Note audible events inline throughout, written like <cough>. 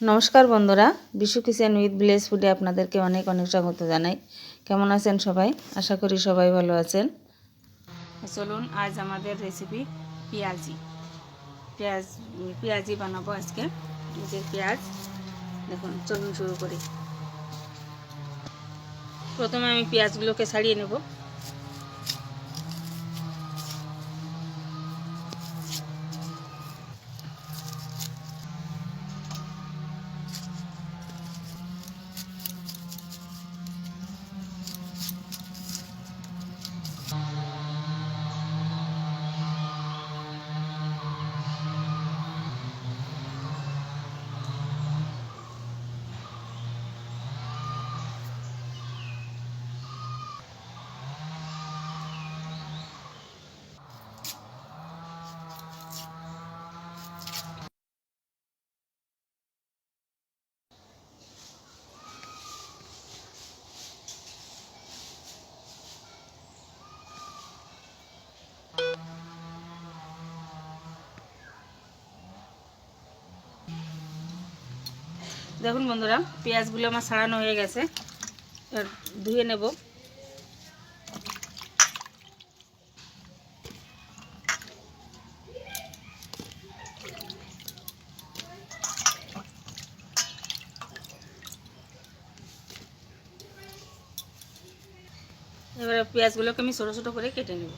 নমস্কার বন্ধুরা, Bishu kitchen with village ফুডে আপনাদেরকে অনেক অনেক স্বাগত জানাই। কেমন আছেন সবাই? আশা করি সবাই ভালো আছেন। চলুন, আজ আমাদের রেসিপি পেঁয়াজি। পেঁয়াজ, পেঁয়াজি বানাবো আজকে। যে পেঁয়াজ, দেখুন, চলুন শুরু করি। প্রথমে আমি পেঁয়াজগুলোকে ছাড়িয়ে নেব। দেখুন বন্ধুরা, পেঁয়াজগুলো আমার ছাড়ানো হয়ে গেছে। ধুয়ে নেব। এবারে পেঁয়াজগুলোকে আমি ছোটো ছোটো করে কেটে নেব।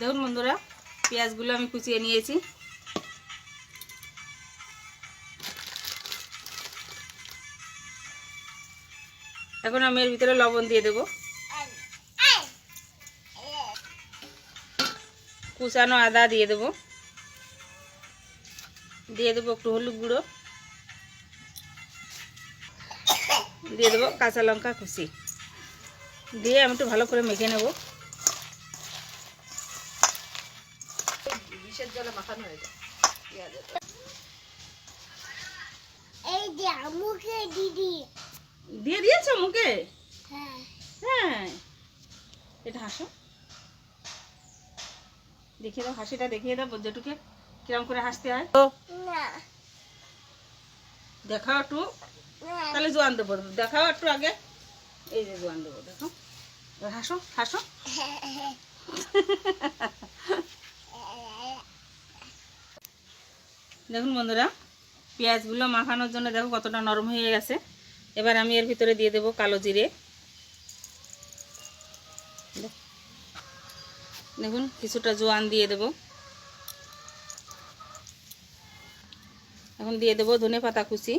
দেখুন বন্ধুরা, পেঁয়াজগুলো আমি কুচিয়ে নিয়েছি। এখন আমি এর ভিতরে লবণ দিয়ে দেব। কুচানো আদা দিয়ে দেব। দিয়ে দেবো একটু হলুদ গুঁড়ো। দিয়ে দেবো কাঁচা লঙ্কা কুচি। দিয়ে আমি একটু ভালো করে মেখে নেব। বিষের জলে মাখানো হয়ে যায়। পেঁয়াজের এই যে মুখে দিদি দিয়ে। দিয়েছ মুখে? হ্যাঁ। হ্যাঁ। এটা হাসো। দেখিয়ে দাও হাসিটা দেখিয়ে দাও বজ্রটুকে কিরম করে হাসতে হয়। না। দেখাও একটু। তাহলে জোয়ান দেবো দেখাও একটু আগে। এই যে জোয়ান দেবো দেখো। হাসো হাসো। <laughs> দেখুন বন্ধুরা, পেঁয়াজগুলো মাখানোর জন্য দেখো কতটা নরম হয়ে গেছে। এবার আমি এর ভিতরে দিয়ে দেবো কালো জিরে। দেখুন, কিছুটা জোয়ান দিয়ে দেব। এখন দিয়ে দেবো ধনে পাতা কুচি।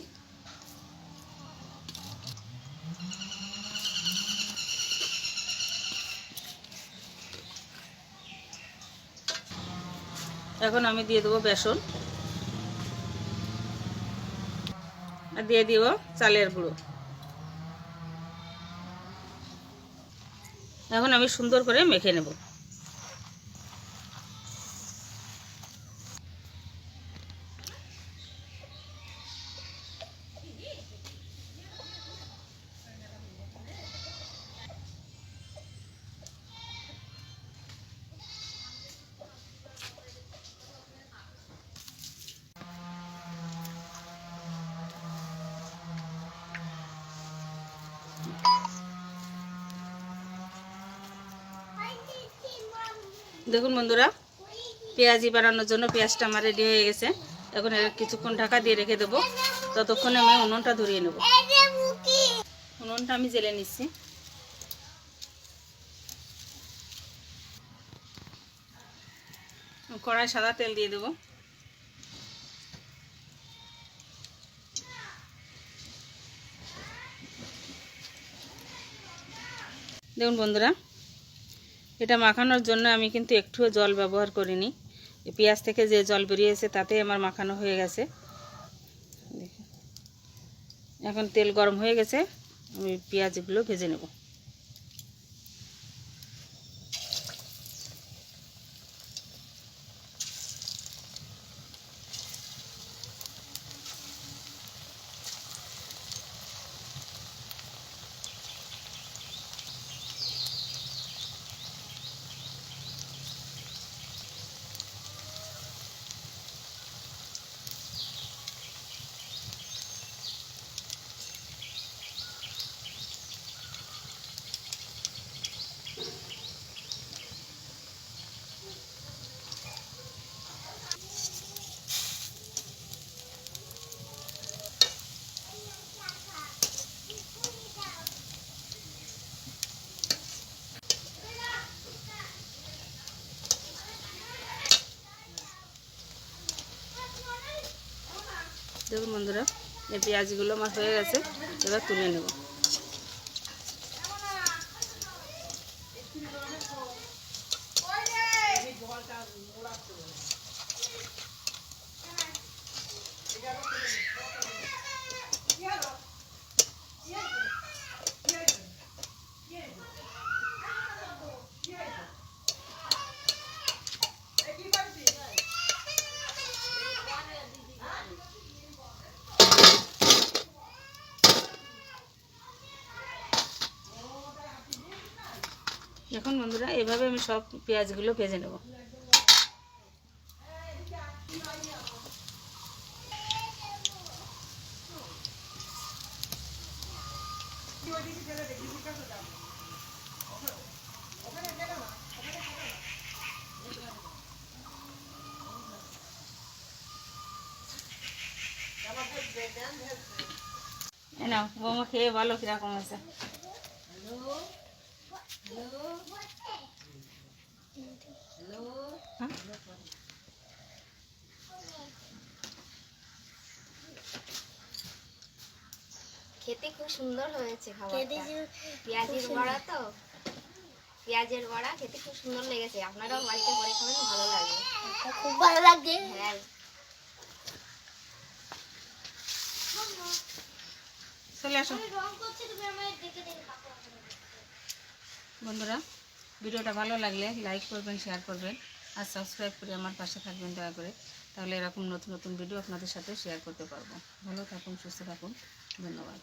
এখন আমি দিয়ে দেবো বেসন। দিয়ে দিব চালের গুঁড়ো। এখন আমি সুন্দর করে মেখে নেব। দেখুন বন্ধুরা, পেঁয়াজি বানানোর জন্য পেঁয়াজটা আমার রেডি হয়ে গেছে। এখন কিছুক্ষণ ঢাকা দিয়ে রেখে দেবো। ততক্ষণে আমি উনুনটা ধরিয়ে নেব। উনুনটা আমি জেলে নিচ্ছি। কড়াই সাদা তেল দিয়ে দেবো। দেখুন বন্ধুরা এটা মাখানোর জন্য আমি কিন্তু একটুও জল ব্যবহার করিনি। পেঁয়াজ থেকে যে জল বেরিয়েছে তাতে আমার মাখানো হয়ে গেছে। এখন তেল গরম হয়ে গেছে, আমি পেঁয়াজগুলো ভেজে নেব। দেখুন বন্ধুরা এই পেঁয়াজগুলো আমার হয়ে গেছে এবার তুলে নেব। দেখুন বন্ধুরা এভাবে আমি সব পেঁয়াজগুলো ভেজে নেব। নাও বৌমা খেয়ে ভালো কীরকম আছে। খেতে খুব সুন্দর হয়েছে খেতে খাবারটা পেঁয়াজের বড়া তো? পেঁয়াজের বড়া খেতে খুব সুন্দর লেগেছে। আপনারাও বাড়িতে করে খাবেন ভালো লাগবে খুব ভালো লাগে। হ্যাঁ। চলে আসো। বন্ধুরা ভিডিওটা ভালো লাগলে লাইক করবেন শেয়ার করবেন। আর সাবস্ক্রাইব করে আমার পাশে থাকবেন দয়া করে। তাহলে এরকম নতুন নতুন ভিডিও আপনাদের সাথে শেয়ার করতে পারব। ভালো থাকুন, সুস্থ থাকুন। ধন্যবাদ।